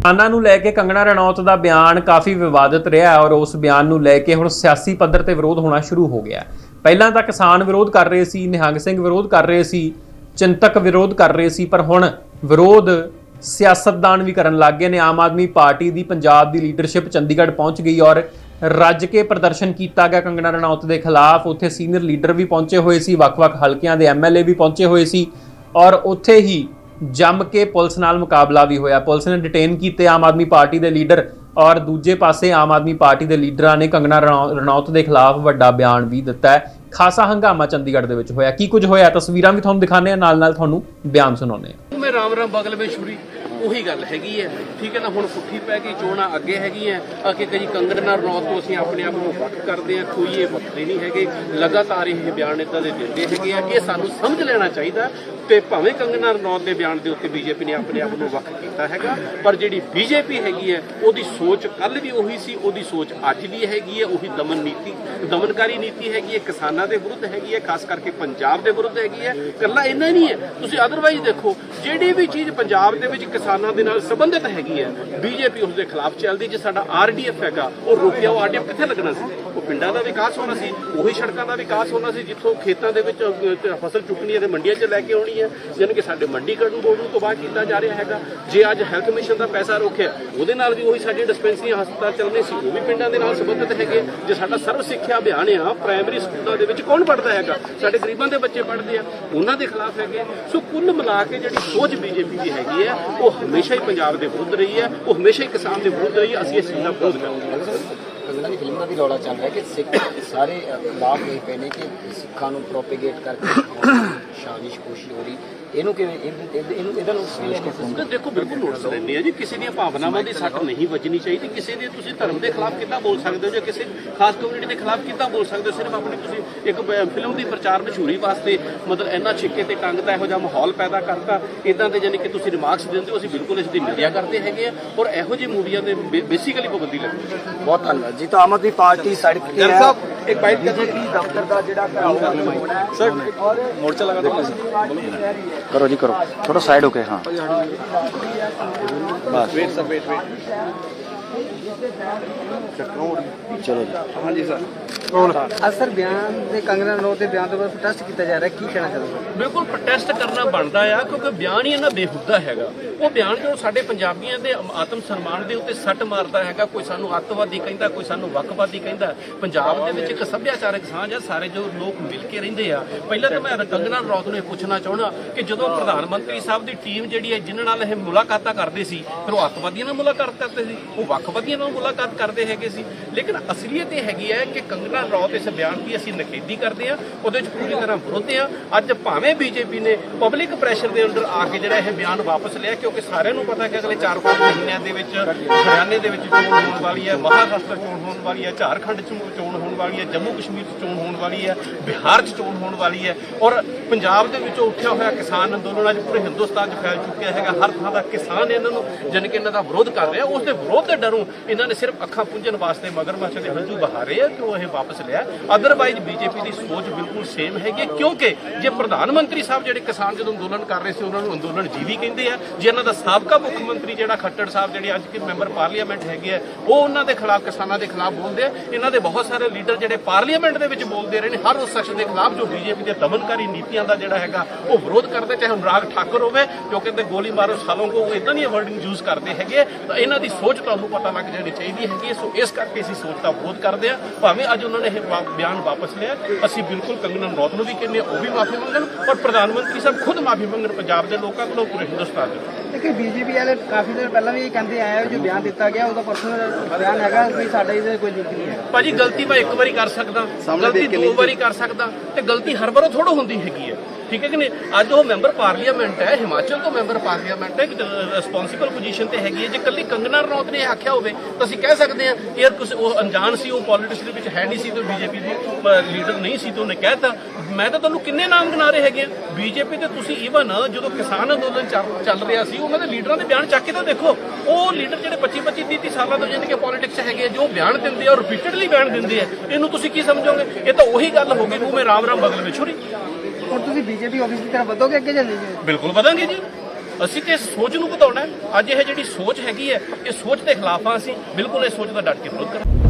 ਕਿਸਾਨਾਂ ਨੂੰ ਲੈ ਕੇ ਕੰਗਣਾ ਰਣੌਤ ਦਾ ਬਿਆਨ ਕਾਫੀ ਵਿਵਾਦਿਤ ਰਿਹਾ ਔਰ ਉਸ ਬਿਆਨ ਨੂੰ ਲੈ ਕੇ ਹੁਣ ਸਿਆਸੀ ਪੱਧਰ ਤੇ ਵਿਰੋਧ ਹੋਣਾ ਸ਼ੁਰੂ ਹੋ ਗਿਆ। ਪਹਿਲਾਂ ਤਾਂ ਕਿਸਾਨ ਵਿਰੋਧ ਕਰ ਰਹੇ ਸੀ, ਨਿਹੰਗ ਸਿੰਘ ਵਿਰੋਧ ਕਰ ਰਹੇ ਸੀ, ਚਿੰਤਕ ਵਿਰੋਧ ਕਰ ਰਹੇ ਸੀ, ਪਰ ਹੁਣ ਵਿਰੋਧ ਸਿਆਸਤਦਾਨ ਵੀ ਕਰਨ ਲੱਗ ਗਏ ਨੇ। ਆਮ ਆਦਮੀ ਪਾਰਟੀ ਦੀ ਪੰਜਾਬ ਦੀ ਲੀਡਰਸ਼ਿਪ ਚੰਡੀਗੜ੍ਹ ਪਹੁੰਚ ਗਈ ਔਰ ਰੱਜ ਕੇ ਪ੍ਰਦਰਸ਼ਨ ਕੀਤਾ ਗਿਆ ਕੰਗਣਾ ਰਣੌਤ ਦੇ ਖਿਲਾਫ। ਉੱਥੇ ਸੀਨੀਅਰ ਲੀਡਰ ਵੀ ਪਹੁੰਚੇ ਹੋਏ ਸੀ, ਵੱਖ-ਵੱਖ ਹਲਕਿਆਂ ਦੇ ਐਮਐਲਏ ਵੀ ਪਹੁੰਚੇ ਹੋਏ ਸੀ ਔਰ ਉੱਥੇ ਹੀ ਜੰਮ ਕੇ ਪੁਲਿਸ ਨਾਲ ਮੁਕਾਬਲਾ ਵੀ ਹੋਇਆ। ਪੁਲਿਸ ਨੇ ਡਿਟੇਨ ਕੀਤੇ ਆਮ ਆਦਮੀ ਪਾਰਟੀ ਦੇ ਲੀਡਰ ਔਰ ਦੂਜੇ ਪਾਸੇ ਆਮ ਆਦਮੀ ਪਾਰਟੀ ਦੇ ਲੀਡਰਾਂ ਨੇ ਕੰਗਣਾ ਰਣੌ- ਰਣੌਤ ਦੇ ਖਿਲਾਫ ਵੱਡਾ ਬਿਆਨ ਵੀ ਦਿੱਤਾ ਹੈ। ਖਾਸਾ ਹੰਗਾਮਾ ਚੰਡੀਗੜ੍ਹ ਦੇ ਵਿੱਚ ਹੋਇਆ। ਕੀ ਕੁਝ ਹੋਇਆ? ਤਸਵੀਰਾਂ ਵੀ ਤੁਹਾਨੂੰ ਦਿਖਾਣੇ ਆ ਨਾਲ ਨਾਲ ਤੁਹਾਨੂੰ ਬਿਆਨ ਸੁਣਾਉਂਦੇ ਆ ਮੈਂ ਰਾਮ ਰਾਮ ਬਗਲ ਵਿੱਚ ਉਹੀ ਗੱਲ ਹੈਗੀ ਹੈ। ਠੀਕ ਹੈ ਨਾ, ਹੁਣ ਪੁੱਠੀ ਪੈ ਗਈ, ਚੋਣਾਂ ਅੱਗੇ ਹੈਗੀਆਂ। ਅੱਗੇ ਕਈ ਕੰਗਣਾ ਰਣੌਤ ਤੋਂ ਅਸੀਂ ਆਪਣੇ ਆਪ ਨੂੰ ਵੱਖ ਕਰਦੇ ਆ ਕੋਈ ਇਹ ਵੱਖਰੇ ਨਹੀਂ ਹੈਗੇ। ਲਗਾਤਾਰ ਇਹ ਬਿਆਨ ਇਦਾਂ ਦੇ ਦਿੰਦੇ ਹੈਗੇ ਆ ਇਹ ਸਾਨੂੰ ਸਮਝ ਲੈਣਾ ਚਾਹੀਦਾ ਤੇ ਭਾਵੇਂ ਕੰਗਣਾ ਰਣੌਤ ਦੇ ਬਿਆਨ ਦੇ ਉੱਤੇ ਬੀਜੇਪੀ ਨੇ ਆਪਣੇ ਆਪ ਨੂੰ ਵੱਖ ਕੀਤਾ ਹੈਗਾ, ਪਰ ਜਿਹੜੀ ਬੀਜੇਪੀ ਹੈਗੀ ਹੈ, ਉਹਦੀ ਸੋਚ ਕੱਲ ਵੀ ਉਹੀ ਸੀ, ਉਹਦੀ ਸੋਚ ਅੱਜ ਵੀ ਹੈਗੀ ਹੈ, ਉਹੀ ਦਮਨ ਨੀਤੀ, ਦਮਨਕਾਰੀ ਨੀਤੀ ਹੈਗੀ ਹੈ, ਕਿਸਾਨਾਂ ਦੇ ਵਿਰੁੱਧ ਹੈਗੀ ਹੈ, ਖਾਸ ਕਰਕੇ ਪੰਜਾਬ ਦੇ ਵਿਰੁੱਧ ਹੈਗੀ ਹੈ। ਕੱਲਾ ਇੰਨਾ ਨਹੀਂ ਹੈ। ਤੁਸੀਂ ਅਦਰਵਾਈਜ਼ ਦੇਖੋ, ਜਿਹੜੀ ਵੀ ਚੀਜ਼ ਪੰਜਾਬ ਦੇ ਵਿੱਚ ਕਿਸਾਨ ਦੇ ਨਾਲ ਸੰਬੰਧਿਤ ਹੈਗੀ ਹੈ। ਬੀਜੇਪੀ ਉਸ ਦੇ ਖਿਲਾਫ ਚੱਲਦੀ, ਜੇ ਸਾਡਾ ਆਰਡੀਐਫ ਹੈਗਾ, ਉਹ ਰੁਕਿਆ ਉਹ ਆਰਡੀਐਫ ਕਿੱਥੇ ਲੱਗਣਾ ਸੀ? ਉਹ ਪਿੰਡਾਂ ਦਾ ਵਿਕਾਸ ਹੋਣਾ ਸੀ, ਉਹੀ ਸੜਕਾਂ ਦਾ ਵਿਕਾਸ ਹੋਣਾ ਸੀ, ਜਿੱਥੋਂ ਖੇਤਾਂ ਦੇ ਵਿੱਚ ਫਸਲ ਚੁੱਕਣੀ ਹੈ ਤੇ ਮੰਡੀਆਂ 'ਚ ਲੈ ਕੇ ਆਉਣੀ ਹੈ। ਯਾਨੀ ਕਿ ਸਾਡੇ ਮੰਡੀਕਰਨ ਬੋਰਡ ਨੂੰ ਤਬਾਹ ਕੀਤਾ ਜਾ ਰਿਹਾ ਹੈਗਾ। ਜੇ ਅੱਜ ਹੈਲਥ ਮਿਸ਼ਨ ਦਾ ਪੈਸਾ ਰੋਕਿਆ, ਉਹਦੇ ਨਾਲ ਵੀ ਉਹੀ ਸਾਡੀ ਡਿਸਪੈਂਸਰੀਆਂ ਹਸਪਤਾਲ ਚੱਲਣੇ ਸੀ, ਉਹ ਵੀ ਪਿੰਡਾਂ ਦੇ ਨਾਲ ਸੰਬੰਧਿਤ ਹੈਗੇ। ਜੇ ਸਾਡਾ ਸਰਵ ਸਿੱਖਿਆ ਅਭਿਆਨ ਆ ਪ੍ਰਾਇਮਰੀ ਸਕੂਲਾਂ ਦੇ ਵਿੱਚ ਕੌਣ ਪੜਦਾ ਹੈਗਾ? ਸਾਡੇ ਗਰੀਬਾਂ ਦੇ ਬੱਚੇ ਪੜ੍ਹਦੇ ਆ, ਉਹਨਾਂ ਦੇ ਖਿਲਾਫ ਹੈਗੇ। ਸੋ ਕੁੱਲ ਮਿਲਾ ਕੇ ਜਿਹੜੀ ਸੋਚ ਬੀਜੇਪੀ ਦੀ ਹੈਗੀ ਹੈ, ਉਹ ਹਮੇਸ਼ਾ ਹੀ ਪੰਜਾਬ ਦੇ ਵਿਰੁੱਧ ਰਹੀ ਹੈ, ਉਹ ਹਮੇਸ਼ਾ ਹੀ ਕਿਸਾਨ ਦੇ ਵਿਰੁੱਧ ਰਹੀ ਹੈ, ਅਸੀਂ ਇਸ ਚੀਜ਼ ਦਾ ਵਿਰੋਧ ਕਰਦੇ ਹਾਂ। ਕੰਗਣਾ ਦੀ ਫਿਲਮ ਦਾ ਵੀ ਰੌਲਾ ਚੱਲ ਰਿਹਾ ਕਿ ਸਿੱਖ ਸਾਰੇ ਖਿਲਾਫ ਇਹ ਪਏ ਨੇ ਕਿ ਸਿੱਖਾਂ ਨੂੰ ਪ੍ਰੋਪੇਗੇਟ ਕਰਕੇ ਸ਼ਾਨਿਸ਼ ਕੋਸ਼ਿਸ਼ ਹੋ ਰਹੀ ਇਹਨੂੰ ਕਿਵੇਂ ਇਹ- ਇਹ- ਇਹਨੂੰ ਇਹਦਾ ਨੂੰ ਸਮਝ ਕੇ ਫੋਨ ਤਾਂ ਦੇਖੋ ਬਿਲਕੁਲ ਨੋਟਿਸ ਲੈਂਦੇ ਆ ਜੀ ਕਿਸੇ ਦੀਆਂ ਭਾਵਨਾਵਾਂ ਦੀ ਸੱਟ ਨਹੀਂ ਵੱਜਣੀ ਚਾਹੀਦੀ। ਕਿਸੇ ਦੇ ਤੁਸੀਂ ਧਰਮ ਦੇ ਖਿਲਾਫ ਕਿੱਦਾਂ ਬੋਲ ਸਕਦੇ ਹੋ ਜਾਂ ਕਿਸੇ ਖਾਸ ਕਮਿਊਨਿਟੀ ਦੇ ਖਿਲਾਫ ਕਿੱਦਾਂ ਬੋਲ ਸਕਦੇ ਹੋ? ਸਿਰਫ ਆਪਣੀ ਤੁਸੀਂ ਇੱਕ ਫਿਲਮ ਦੀ ਪ੍ਰਚਾਰ ਮਸ਼ਹੂਰੀ ਵਾਸਤੇ ਮਤਲਬ ਇੰਨਾ ਛਿੱਕੇ ਤੇ ਟੰਗਦਾ ਇਹੋ ਜਿਹਾ ਮਾਹੌਲ ਪੈਦਾ ਕਰਤਾ। ਇਦਾਂ ਦੇ ਜਾਨੀ ਕਿ ਤੁਸੀਂ ਰਿਮਾਰਕਸ ਦਿੰਦੇ ਹੋ ਅਸੀਂ ਬਿਲਕੁਲ ਇਸ ਦੀ ਨਿੰਦਿਆ ਕਰਦੇ ਹੈਗੇ ਆ ਔਰ ਇਹੋ ਜਿਹੀ ਮੂਵੀਆਂ ਤੇ ਬੇਸਿਕਲੀ ਪਾਬੰਦੀ ਲੱਗਦੀ ਹੈ। ਬਹੁਤ ਧੰਨਵਾਦ ਜੀ। ਤਾਂ ਆਮ ਆਦਮੀ ਪਾਰਟੀ ਸੜਕ ਤੇ ਹੈ। ਇੱਕ ਬਾਈਟ ਬੀਜੇਪੀ ਦਫ਼ਤਰ ਦਾ ਜਿਹੜਾ ਘਰਾਓ ਹੋਣਾ ਸਰ ਮੋਰਚਾ ਲਗਾ ਦੋ ਕਰੋ ਜੀ ਕਰੋ। ਥੋੜਾ ਸਾਈਡ ਹੋ ਕੇ ਹਾਂ। ਬਸ। ਵੇਟ ਸਰ ਵੇਟ ਵੇਟ ਚਲੋ ਜੀ। ਹਾਂਜੀ ਸਰ। ਅੱਜ ਸਰ ਬਿਆਨ ਦੇ ਕੰਗਨਾ ਰਣੌਤ ਦੇ ਬਿਆਨ ਤੋਂ ਬਾਅਦ ਪ੍ਰੋਟੈਸਟ ਕੀਤਾ ਜਾ ਰਿਹਾ ਕੀ ਕਹਿਣਾ ਚਾਹੁੰਦੇ ਹੋ ਬਿਲਕੁਲ ਪ੍ਰੋਟੈਸਟ ਕਰਨਾ ਬਣਦਾ ਆ ਕਿਉਂਕਿ ਬਿਆਨ ਹੀ ਇਹਨਾਂ ਬੇਹੁਦਾ ਹੈਗਾ। ਉਹ ਬਿਆਨ ਜੋ ਸਾਡੇ ਪੰਜਾਬੀਆਂ ਦੇ ਆਤਮ ਸਨਮਾਨ ਦੇ ਉੱਤੇ ਸੱਟ ਮਾਰਦਾ ਹੈਗਾ ਕੋਈ ਸਾਨੂੰ ਅੱਤਵਾਦੀ ਕਹਿੰਦਾ ਕੋਈ ਸਾਨੂੰ ਵੱਖਵਾਦੀ ਕਹਿੰਦਾ ਪੰਜਾਬ ਦੇ ਵਿੱਚ ਇੱਕ ਸੱਭਿਆਚਾਰਕ ਸਾਂਝ ਆ ਸਾਰੇ ਜੋ ਲੋਕ ਮਿਲ ਕੇ ਰਹਿੰਦੇ ਆ। ਪਹਿਲਾਂ ਤਾਂ ਮੈਂ ਕੰਗਨਾ ਰਣੌਤ ਨੂੰ ਇਹ ਪੁੱਛਣਾ ਚਾਹੁੰਦਾ ਕਿ ਜਦੋਂ ਪ੍ਰਧਾਨ ਮੰਤਰੀ ਸਾਹਿਬ ਦੀ ਟੀਮ ਜਿਹੜੀ ਹੈ ਜਿਨ੍ਹਾਂ ਨਾਲ ਇਹ ਮੁਲਾਕਾਤਾਂ ਕਰਦੇ ਸੀ ਫਿਰ ਉਹ ਅੱਤਵਾਦੀਆਂ ਨਾਲ ਮੁਲਾਕਾਤ ਕਰਦੇ ਸੀ ਉਹ ਵੱਖਵਾਦੀਆਂ ਨਾਲ ਮੁਲਾਕਾਤ ਕਰਦੇ ਹੈਗੇ ਸੀ। ਲੇਕਿਨ ਅਸਲੀਅਤ ਇਹ ਹੈਗੀ ਹੈ ਕਿ ਕੰਗਨਾ ਰਣੌਤ ਇਸ ਬਿਆਨ ਦੀ ਅਸੀਂ ਨਖੇਦੀ ਕਰਦੇ ਆ ਉਹਦੇ ਵਿੱਚ ਪੂਰੀ ਤਰ੍ਹਾਂ ਵਿਰੋਧ ਆ ਅੱਜ ਭਾਵੇਂ ਬੀਜੇਪੀ ਨੇ ਪਬਲਿਕ ਪ੍ਰੈਸ਼ਰ ਦੇ ਅੰਡਰ ਆ ਕੇ ਜਿਹੜਾ ਇਹ ਬਿਆਨ ਵਾਪਸ ਲਿਆ, ਕਿਉਂਕਿ ਸਾਰਿਆਂ ਨੂੰ ਪਤਾ ਕਿ ਅਗਲੇ 4-5 ਮਹੀਨਿਆਂ ਦੇ ਵਿੱਚ ਹਰਿਆਣੇ ਦੇ ਵਿੱਚ ਚੋਣ ਹੋਣ ਵਾਲੀ ਹੈ, ਮਹਾਰਾਸ਼ਟਰ ਚੋਣ ਹੋਣ ਵਾਲੀ ਹੈ, ਝਾਰਖੰਡ ਚ ਚੋਣ ਹੋਣ ਵਾਲੀ ਹੈ, ਜੰਮੂ ਕਸ਼ਮੀਰ ਚ ਚੋਣ ਹੋਣ ਵਾਲੀ ਹੈ, ਬਿਹਾਰ ਚ ਚੋਣ ਹੋਣ ਵਾਲੀ ਹੈ। ਔਰ ਪੰਜਾਬ ਦੇ ਵਿੱਚੋਂ ਉੱਠਿਆ ਹੋਇਆ ਕਿਸਾਨ ਅੰਦੋਲਨ ਅੱਜ ਪੂਰੇ ਹਿੰਦੁਸਤਾਨ 'ਚ ਫੈਲ ਚੁੱਕਿਆ ਹੈਗਾ। ਹਰ ਥਾਂ ਦਾ ਕਿਸਾਨ ਇਹਨਾਂ ਨੂੰ ਜਾਣੀ ਕਿ ਇਹਨਾਂ ਦਾ ਵਿਰੋਧ ਕਰ ਰਿਹਾ। ਉਸ ਦੇ ਵਿਰੋਧ ਦੇ ਡਰੋਂ ਇਹਨਾਂ ਨੇ ਸਿਰਫ ਅੱਖਾਂ ਪੁੰਝਣ ਵਾਸਤੇ ਮਗਰਮੱਛ ਦੇ ਹੰਝੂ ਬਹਾਰੇ ਆ ਕਿ ਉਹ ਇਹ ਵਾਪਸ ਲਿਆ? ਅਦਰਵਾਈਜ਼ ਬੀਜੇਪੀ ਦੀ ਸੋਚ ਬਿਲਕੁਲ ਸੇਮ ਹੈਗੀ ਹੈ, ਕਿਉਂਕਿ ਜੇ ਪ੍ਰਧਾਨ ਮੰਤਰੀ ਸਾਹਿਬ ਜਿਹੜੇ ਕਿਸਾਨ ਜਦੋਂ ਅੰਦੋਲਨ ਕਰ ਰਹੇ ਸੀ ਉਹਨਾਂ ਨੂੰ ਅੰਦੋਲਨ ਜੀਵੀ ਕਹਿੰਦੇ ਆ। ਜੇ ਇਹਨਾਂ ਦਾ ਸਾਬਕਾ ਮੁੱਖ ਮੰਤਰੀ ਜਿਹੜਾ ਖੱਟੜ ਸਾਹਿਬ ਜਿਹੜੇ ਅੱਜ ਕੇ ਮੈਂਬਰ ਪਾਰਲੀਮੈਂਟ ਹੈਗੇ ਆ ਉਹ ਉਹਨਾਂ ਦੇ ਖਿਲਾਫ ਕਿਸਾਨਾਂ ਦੇ ਖਿਲਾਫ ਬੋਲਦੇ ਆ। ਇਹਨਾਂ ਦੇ ਬਹੁਤ ਸਾਰੇ ਲੀਡਰ ਜਿਹੜੇ ਪਾਰਲੀਮੈਂਟ ਦੇ ਵਿੱਚ ਬੋਲਦੇ ਰਹੇ ਨੇ ਹਰ ਉਸ ਸ਼ਖਸ ਦੇ ਖਿਲਾਫ ਜੋ ਬੀਜੇਪੀ ਦੇ ਦਮਨਕਾਰੀ ਨੀਤੀਆਂ ਦਾ ਜਿਹੜਾ ਹੈਗਾ ਉਹ ਵਿਰੋਧ ਕਰਦੇ ਚਾਹੇ ਅਨੁਰਾਗ ਠਾਕੁਰ ਹੋਵੇ ਜੋ ਕਹਿੰਦੇ ਗੋਲੀ ਮਾਰੋ ਸਾਲੋਂ ਕੋ ਉਹ ਇਦਾਂ ਦੀਆਂ ਵਰਡਿੰਗ ਯੂਜ਼ ਕਰਦੇ ਹੈਗੇ ਤਾਂ ਇਹਨਾਂ ਦੀ ਸੋਚ ਤੁਹਾਨੂੰ ਪਤਾ ਲੱਗ ਜਾਣੀ ਚਾਹੀਦੀ ਹੈਗੀ ਹੈ। ਸੋ ਇਸ ਕਰਕੇ ਅਸੀਂ ਸੋਚ ਦਾ ਵਿਰੋਧ ਕਰਦੇ ਆ ਭਾਵੇਂ ਅੱਜ ਉਹਨਾਂ ਨੇ ਇਹ ਬਿਆਨ ਵਾਪਸ ਲਿਆ ਅਸੀਂ ਬਿਲਕੁਲ ਕੰਗਨਾ ਰਣੌਤ ਨੂੰ ਵੀ ਕਹਿੰਦੇ ਉਹ ਵੀ ਮਾਫੀ ਮੰਗਣ ਔਰ ਪ੍ਰਧਾਨ ਮੰਤਰੀ ਸਾਹਿਬ ਖੁਦ ਮਾਫੀ ਮੰਗਣ ਪੰਜਾਬ ਦੇ ਲੋਕਾਂ ਕੋਲੋਂ ਪੂਰੇ ਹਿੰਦੁਸਤਾਨ ਦੇ ਦੇਖੋ ਬੀਜੇਪੀ ਵਾਲੇ ਕਾਫੀ ਦਿਨ ਪਹਿਲਾਂ ਵੀ ਇਹ ਕਹਿੰਦੇ ਆਏ ਆ ਜੋ ਬਿਆਨ ਦਿੱਤਾ ਗਿਆ ਉਹਦਾ ਪਰਸਨਲ ਬਿਆਨ ਹੈਗਾ ਵੀ ਸਾਡਾ ਇਹਦੇ ਕੋਈ ਲਿੰਕ ਨਹੀਂ ਹੈ। ਭਾਜੀ ਗਲਤੀ ਮੈਂ ਇੱਕ ਵਾਰੀ ਕਰ ਸਕਦਾ ਗਲਤੀ ਦੋ ਵਾਰੀ ਕਰ ਸਕਦਾ ਤੇ ਗਲਤੀ ਹਰ ਵਾਰੋਂ ਥੋੜੋ ਹੁੰਦੀ ਹੈਗੀ ਹੈ। ਠੀਕ ਹੈ ਕਿ ਨਹੀਂ? ਅੱਜ ਉਹ ਮੈਂਬਰ ਪਾਰਲੀਮੈਂਟ ਹੈ ਹਿਮਾਚਲ ਤੋਂ ਮੈਂਬਰ ਪਾਰਲੀਮੈਂਟ ਹੈ ਰਿਸਪੌਂਸਿਬਲ ਪੋਜੀਸ਼ਨ ਤੇ ਹੈਗੀ ਹੈ। ਜੇ ਕੱਲੀ ਕੰਗਨਾ ਰਣੌਤ ਨੇ ਇਹ ਆਖਿਆ ਹੋਵੇ ਤਾਂ ਅਸੀਂ ਕਹਿ ਸਕਦੇ ਹਾਂ ਯਾਰ ਕੁਝ ਉਹ ਅਣਜਾਣ ਸੀ ਉਹ ਪੋਲਿਟਿਕਸ ਦੇ ਵਿੱਚ ਹੈ ਨਹੀਂ ਸੀ ਤੇ ਬੀਜੇਪੀ ਦੀ ਲੀਡਰ ਨਹੀਂ ਸੀ ਤੇ ਉਹਨੇ ਕਹਿਤਾ ਮੈਂ ਤਾਂ ਤੁਹਾਨੂੰ ਕਿੰਨੇ ਨਾਮ ਗਿਣਾ ਰਹੇ ਹੈਗੇ ਆ? ਬੀਜੇਪੀ ਤੇ ਤੁਸੀਂ ਈਵਨ ਜਦੋਂ ਕਿਸਾਨ ਅੰਦੋਲਨ ਚੱਲ- ਰਿਹਾ ਸੀ ਉਹਨਾਂ ਦੇ ਲੀਡਰਾਂ ਦੇ ਬਿਆਨ ਚੱਕ ਕੇ ਤਾਂ ਦੇਖੋ ਉਹ ਲੀਡਰ ਜਿਹੜੇ 25 25 30 30 ਸਾਲਾਂ ਤੋਂ ਕਿ ਪੋਲਿਟਿਕਸ ਹੈਗੇ ਆ, ਜੋ ਬਿਆਨ ਦਿੰਦੇ ਆ ਰਿਪੀਟਡਲੀ ਬਿਆਨ ਦਿੰਦੇ ਆ। ਇਹਨੂੰ ਤੁਸੀਂ ਕੀ ਸਮਝੋਗੇ? ਇਹ ਤਾਂ ਉਹੀ ਗੱਲ ਹੋ ਗਈ ਮੂੰਹ ਮੇ ਰਾਮ ਰਾਮ ਬਗਲ ਵਿੱਚ ਛੁਰੀ ਹੁਣ ਤੁਸੀਂ ਬੀਜੇਪੀ ਆਫਿਸ ਦੀ ਤਰਫ ਵਧੋਗੇ ਅੱਗੇ ਜਾਂ ਨਹੀਂ? ਜੀ ਬਿਲਕੁਲ ਵਧਾਂਗੇ ਜੀ। ਅਸੀਂ ਤੇ ਸੋਚ ਨੂੰ ਵਧਾਉਣਾ ਅੱਜ ਇਹ ਜਿਹੜੀ ਸੋਚ ਹੈਗੀ ਹੈ, ਇਹ ਸੋਚ ਦੇ ਖਿਲਾਫ ਆ ਅਸੀਂ। ਬਿਲਕੁਲ ਇਸ ਸੋਚ ਦਾ ਡਟ ਕੇ ਵਿਰੋਧ ਕਰਾਂਗੇ।